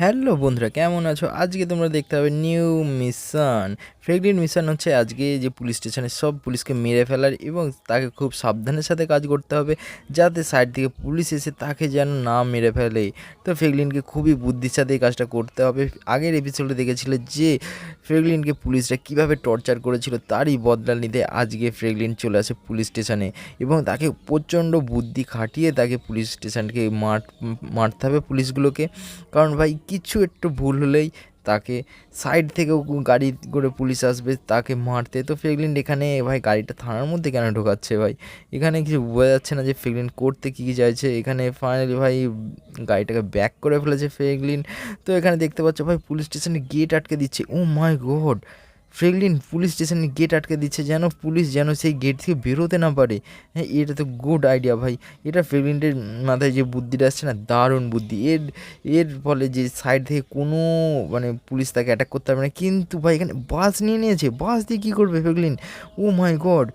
Hello বন্ধুরা, কেমন আছো? আজকে তোমরা দেখতে হবে নিউ মিশন। ফ্রেগলিন মিশন হচ্ছে আজকে যে পুলিশ স্টেশনে সব পুলিশকে মেরে ফেলার এবং তাকে খুব সাবধানের সাথে কাজ করতে হবে, যাতে সাইড থেকে পুলিশ এসে তাকে যেন না মেরে ফেলে। তো ফ্রেগলিনকে খুবই বুদ্ধির সাথে এই কাজটা করতে হবে। আগের এপিসোডে দেখেছিল যে ফ্রেগলিনকে পুলিশরা কীভাবে টর্চার করেছিল, তারই বদলা নিতে আজকে ফ্রেগলিন চলে আসে পুলিশ স্টেশনে এবং তাকে প্রচণ্ড বুদ্ধি খাটিয়ে তাকে পুলিশ স্টেশনকে মার, মারতে হবে পুলিশগুলোকে। কারণ ভাই কিছু একটু ভুল হলেই তাকে সাইড থেকেও গাড়ি করে পুলিশ আসবে, তাকে মারতে। তো ফ্রেগলিন এখানে, ভাই, গাড়িটা থানার মধ্যে কেন ঢোকাচ্ছে ভাই? এখানে কিছু বোঝা যাচ্ছে না যে ফেগলিন করতে কী কী চাইছে। এখানে ফাইনালি ভাই, গাড়িটাকে ব্যাক করে ফেলেছে ফেগলিন তো এখানে দেখতে পাচ্ছ ভাই, পুলিশ স্টেশনে গেট আটকে দিচ্ছে। ও মাই গড ফ্রেগলিন পুলিশ স্টেশনে গেট আটকে দিচ্ছে যেন পুলিশ যেন সেই গেট থেকে বেরোতে না পারে। হ্যাঁ এটা তো গুড আইডিয়া ভাই। এটা ফ্রেগলিনের মাথায় যে বুদ্ধিটা আসছে না, দারুণ বুদ্ধি। এর এর ফলে যে সাইড থেকে কোনো মানে পুলিশ তাকে অ্যাটাক করতে পারবে না। কিন্তু ভাই, এখানে বাস নিয়ে নিয়েছে। বাস দিয়ে কী করবে ফ্রেগলিন? ও মাই গড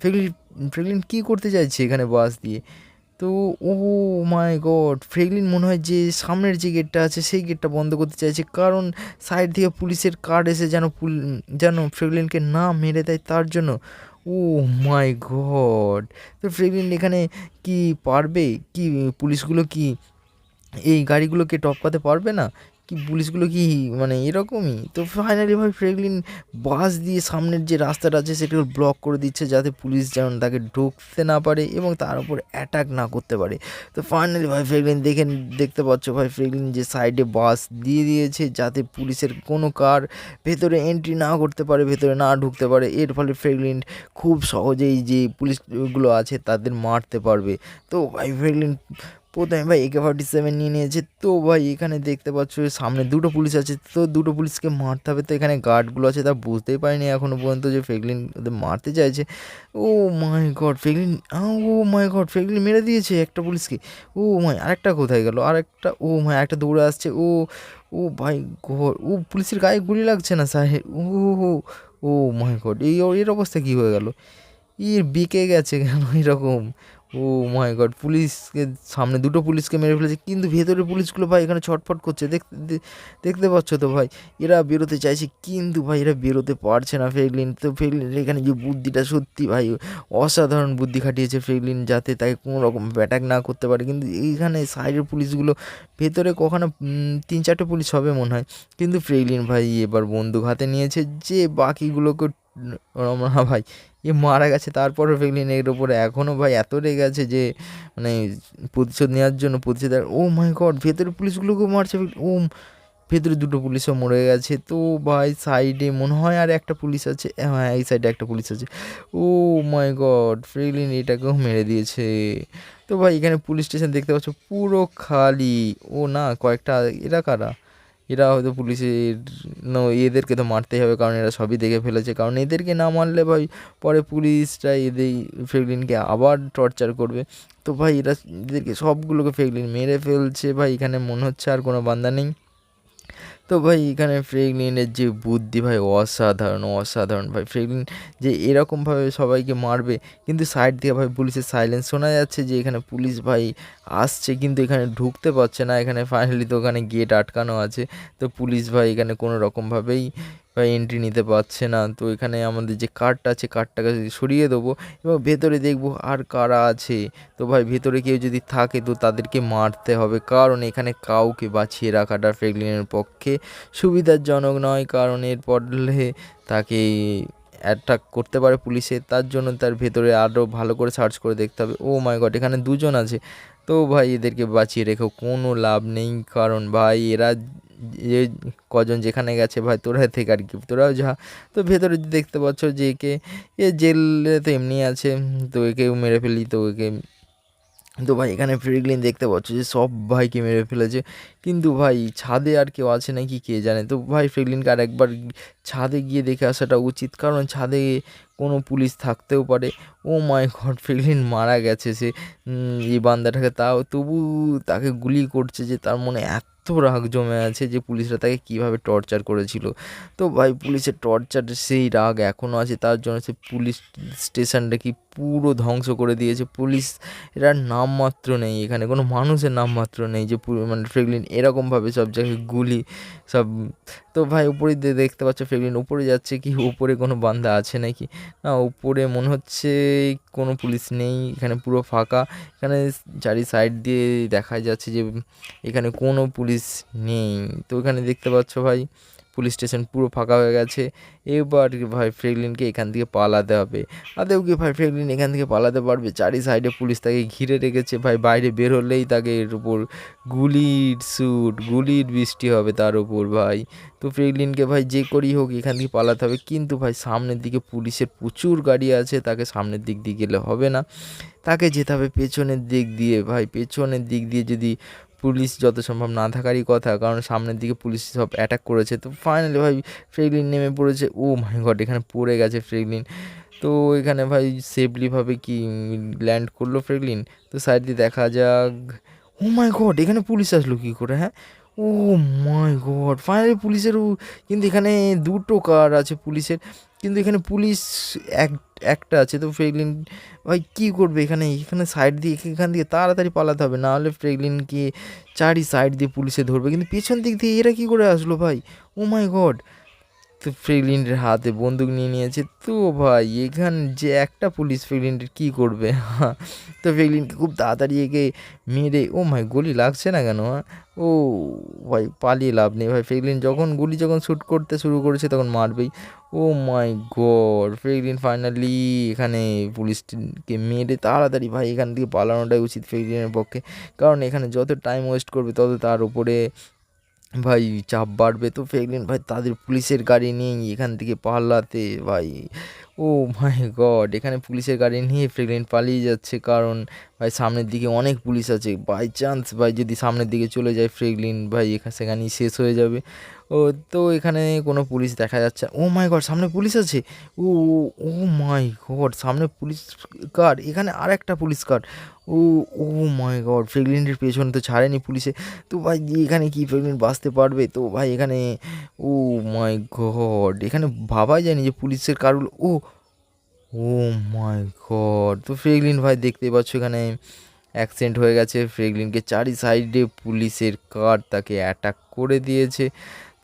ফ্রেগলিন ফ্রেগলিন কী করতে চাইছে এখানে বাস দিয়ে? তো, ও মাই গড ফ্রেগলিন মনে হয় যে সামনের যে গেটটা আছে, সেই গেটটা বন্ধ করতে চাইছে। কারণ সাইড দিয়ে পুলিশের কার্ড এসে যেন যেন ফ্রেগলিনকে না মেরে দেয়, তার জন্য, ও মাই গড তো ফ্রেগলিন এখানে কি পারবে? কি পুলিশগুলো কি এই গাড়িগুলোকে টপকাতে পারবে না? কি পুলিশগুলো কি মানে এরকমই? তো ফাইনালি ভাই ফ্রেগলিন বাস দিয়ে সামনের যে রাস্তাটা আছে সেটাকে ব্লক করে দিচ্ছে যাতে পুলিশ যেন তাকে ঢুকতে না পারে এবং তার উপর অ্যাটাক না করতে পারে। তো ফাইনালি ভাই ফ্রেগলিন দেখে, দেখতে পাচ্ছ ভাই ফ্রেগলিন যে সাইডে বাস দিয়ে দিয়েছে যাতে পুলিশের কোনো কার ভেতরে এন্ট্রি না করতে পারে, ভেতরে না ঢুকতে পারে। এর ফলে ফ্রেগলিন খুব সহজেই যে পুলিশগুলো আছে তাদের মারতে পারবে। তো ভাই ফ্রেগলিন প্রথমে ভাই একে ফর্টি সেভেন নিয়ে নিয়েছে। তো ভাই এখানে দেখতে পাচ্ছ সামনে দুটো পুলিশ আছে। তো দুটো পুলিশকে মারতে হবে। তো এখানে গার্ডগুলো আছে তা বুঝতেই পারিনি এখনও পর্যন্ত যে ফেগলিন ওদের মারতে চাইছে। ও my god ফেগলিন O my god ফেগলিন মেরে দিয়েছে একটা পুলিশকে। ও মাই আরেকটা কোথায় গেল? আরেকটা, ও মাই একটা দৌড়ে আসছে। ও ও ভাই ঘর ও পুলিশের গায়ে গুলি লাগছে না সাহেব? ও ও মাই গড এই, এর অবস্থা কী হয়ে গেল? এর বিকে গেছে কেন এরকম? ও মাই গড, পুলিশকে, সামনে দুটো পুলিশকে মেরে ফেলেছে, কিন্তু ভেতরে পুলিশগুলো ভাই এখানে ছটফট করছে দেখতে দেখতে পাচ্ছ তো ভাই, এরা বেরোতে চাইছে, কিন্তু ভাই এরা বেরোতে পারছে না ফেগলিন, তো ফেগলিন, এখানে যে বুদ্ধিটা সত্যি ভাই, অসাধারণ বুদ্ধি খাটিয়েছে ফেগলিন যাতে তাকে কোনো রকম অ্যাটাক না করতে পারে, কিন্তু এইখানে সাইডের পুলিশগুলো, ভেতরে কখনো তিন চারটে পুলিশ হবে মনে হয়, কিন্তু ফ্রেগলিন ভাই এবার বন্দুক হাতে নিয়েছে, যে বাকিগুলোকে না ভাই এ মারা গেছে। তারপরও ফেগলিন এর ওপরে এখনও ভাই এত রেগে গেছে যে মানে প্রতিশোধ নেওয়ার জন্য প্রতিশোধ ও মাই গড ভেতরে পুলিশগুলোকেও মারছে ও ভেতরে দুটো পুলিশও মরে গেছে। তো ভাই সাইডে মনে হয় আর একটা পুলিশ আছে হ্যাঁ এই সাইডে একটা পুলিশ আছে। ও মাই গড ফ্রেগলিন এটাকেও মেরে দিয়েছে। তো ভাই এখানে পুলিশ স্টেশন দেখতে পাচ্ছ, পুরো খালি। ও না, কয়েকটা, এরা কারা? এরা হয়তো পুলিশের এদেরকে তো মারতেই হবে, কারণ এরা সবই দেখে ফেলেছে। কারণ এদেরকে না মারলে ভাই, পরে পুলিশটা এদের ফেগলিনকে আবার টর্চার করবে। তো ভাই, এরা এদেরকে সবগুলোকে ফেগলিন মেরে ফেলছে। ভাই, এখানে মনে হচ্ছে আর কোনো বান্দা নেই। তো ভাই, এখানে ফ্রেগলিনের যে বুদ্ধি ভাই, অসাধারণ অসাধারণ ভাই। ফ্রেগলিন যে এরকমভাবে সবাইকে মারবে, কিন্তু সাইড থেকে ভাই পুলিশের সাইলেন্স শোনা যাচ্ছে যে এখানে পুলিশ ভাই আসছে, কিন্তু এখানে ঢুকতে পারছে না। এখানে ফাইনালি তো ওখানে গেট আটকানো আছে। তো পুলিশ ভাই এখানে কোনো রকমভাবেই বা এন্ট্রি নিতে পারছে না। তো এখানে আমাদের যে কার্ডটা আছে কার্ডটাকে সরিয়ে দেবো এবং ভেতরে দেখব আর কারা আছে। তো ভাই, ভেতরে কেউ যদি থাকে তো তাদেরকে মারতে হবে। কারণ এখানে কাউকে বাঁচিয়ে রাখাটা ফ্রেগলিনের পক্ষে সুবিধাজনক নয়, কারণ এর পড়লে তাকে অ্যাটাক করতে পারে পুলিশে। তার জন্য তার ভেতরে আরও ভালো করে সার্চ করে দেখতে হবে। ও মাই গড এখানে দুজন আছে। তো ভাই, এদেরকে বাঁচিয়ে রেখেও কোনো লাভ নেই, কারণ ভাই, এরা যে কজন যেখানে গেছে ভাই, তোরা থেকে আর কি, তোরাও যা। তো ভেতরে দেখতে পাচ্ছ যে একে, এ জেলে তো এমনি আছে, তো একেও মেরে ফেলি, তো একে তো ভাই, এখানে ফ্রিগলিন দেখতে পাচ্ছ যে সব ভাইকে মেরে ফেলেছে। কিন্তু ভাই, ছাদে আর কেউ আছে নাকি কে জানে? তো ভাই ফ্রিগলিনকে আর একবার ছাদে গিয়ে দেখে আসাটা উচিত। কারণ ছাদে কোনো পুলিশ থাকতেও পারে। ও মাই গড ফ্রিগলিন মারা গেছে সে। এই বান্দাটাকে তাও তবু তাকে গুলি করছে যে তার মনে এত রাগ জমে আছে যে পুলিশরা তাকে কীভাবে টর্চার করেছিল। তো ভাই, পুলিশের টর্চার সেই রাগ এখনও আছে, তার জন্য সে পুলিশ স্টেশনটা কি পুরো ধ্বংস করে দিয়েছে। পুলিশ এরা নামমাত্র নেই এখানে, কোনো মানুষের নামমাত্র নেই যে মানে ফ্রেগলিন এরকমভাবে সব জায়গায় গুলি, সব, তো ভাই, উপরে দে- দেখতে পাচ্ছ ফ্রেগলিন উপরে যাচ্ছে কি, উপরে কোনো বান্দা আছে নাকি? না, উপরে মনে হচ্ছে কোনো পুলিশ নেই, এখানে পুরো ফাঁকা। এখানে চারি সাইড দিয়ে দেখা যাচ্ছে যে, এখানে কোনো পুলিশ নেই। তো এখানে দেখতে পাচ্ছ ভাই, পুলিশ স্টেশন পুরো ফাঁকা হয়ে গেছে। এবার ভাই ফ্রেগলিনকে এখান থেকে পালাতে হবে। আদেও কি ভাই ফ্রেগলিন এখান থেকে পালাতে পারবে? চারি সাইডে পুলিশ তাকে ঘিরে রেখেছে। ভাই বাইরে বের হলেই তাকে এর উপর গুলির স্যুট গুলির বৃষ্টি হবে তার উপর ভাই। তো ফ্রেগলিনকে ভাই যে করেই হোক এখান থেকে পালাতে হবে। কিন্তু ভাই সামনের দিকে পুলিশের প্রচুর গাড়ি আছে, তাকে সামনের দিক দিয়ে গেলে হবে না। তাকে যেতে হবে পেছনের দিক দিয়ে। ভাই পেছনের দিক দিয়ে যদি পুলিশ যত সম্ভব না থাকারই কথা, কারণ সামনের দিকে পুলিশ সব অ্যাটাক করেছে। তো ফাইনালি ভাই ফ্রেগলিন নেমে পড়েছে। ও মাই গড এখানে পড়ে গেছে ফ্রেগলিন তো এখানে ভাই সেফলিভাবে কি ল্যান্ড করল ফ্রেগলিন তো সাইড দিয়ে দেখা যাক। ও মাই গড এখানে পুলিশ আসলো কী করে হ্যাঁ? ও মাই গড ফাইনালি পুলিশেরও কিন্তু এখানে দুটো কার আছে পুলিশের। কিন্তু এখানে পুলিশ এক, একটা আছে, তো ফ্রেগলিন, ভাই কী করবে এখানে? এখানে সাইড দিয়ে, এখান দিয়ে তাড়াতাড়ি পালাতে হবে নাহলে ফ্রেগলিনকে চারি সাইড দিয়ে পুলিশে ধরবে। কিন্তু পেছন দিক দিয়ে এরা কী করে আসলো ভাই? ও মাই গড তো ফ্রেগলিনের হাতে বন্দুক নিয়ে নিয়েছে। তো ভাই, এখান যে একটা পুলিশ ফ্রেগলিনের কী করবে? তো ফ্রেগলিনকে খুব তাড়াতাড়ি একে মেরে, ও মাই, গুলি লাগছে না কেন হ্যাঁ? ও ভাই, পালিয়ে লাভ নেই ভাই। ফ্রেগলিন যখন, গুলি যখন শ্যুট করতে শুরু করেছে তখন মারবেই। ও মাই গড ফ্রেগলিন ফাইনালি এখানে পুলিশকে মেরে তাড়াতাড়ি ভাই, এখান থেকে পালানোটাই উচিত ফ্রেগলিনের পক্ষে। কারণ এখানে যত টাইম ওয়েস্ট করবে তত তার উপরে ভাই চাপ বাড়বে তো ফেকলেন ভাই তাদের পুলিশের গাড়ি নেই এখান থেকে পাল্লাতে ভাই। ও মাই গড এখানে পুলিশের গাড়ি নিয়ে ফ্রেগলিন পালিয়ে যাচ্ছে, কারণ ভাই সামনের দিকে অনেক পুলিশ আছে। বাই চান্স ভাই যদি সামনের দিকে চলে যায় ফ্রেগলিন ভাই এখানে সেখানেই শেষ হয়ে যাবে। ও, তো এখানে কোনো পুলিশ দেখা যাচ্ছে ও মাই গড সামনে পুলিশ আছে? ও ও মাই গড সামনে পুলিশ কার? এখানে আর একটা police car? O oh my god ফ্রেগলিনের পেছনে তো ছাড়েনি পুলিশে। তো ভাই, এখানে কি ফ্রেগলিন বাঁচতে পারবে? তো ভাই, এখানে, ও মাই গড এখানে ভাবাই যায়নি যে পুলিশের কারুল ও ও মাই গড তো ফ্রেগলিন ভাই দেখতে পাচ্ছ এখানে অ্যাক্সিডেন্ট হয়ে গেছে। ফ্রেগলিনকে চারি সাইডে পুলিশের কার তাকে অ্যাটাক করে দিয়েছে।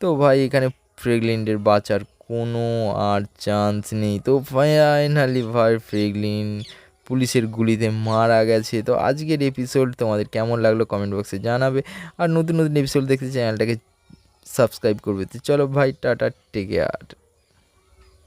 তো ভাই এখানে ফ্রেগলিনের বাঁচার কোনো আর চান্স নেই। তো ফাইনালি ভাই ফ্রেগলিন পুলিশের গুলিতে মারা গেছে। তো আজকের এপিসোড তোমাদের কেমন লাগল কমেন্ট বক্সে জানাবে। আর নতুন নতুন এপিসোড দেখতে চ্যানেলটাকে সাবস্ক্রাইব করবে। তো চলো ভাই, টাটা টেকে আর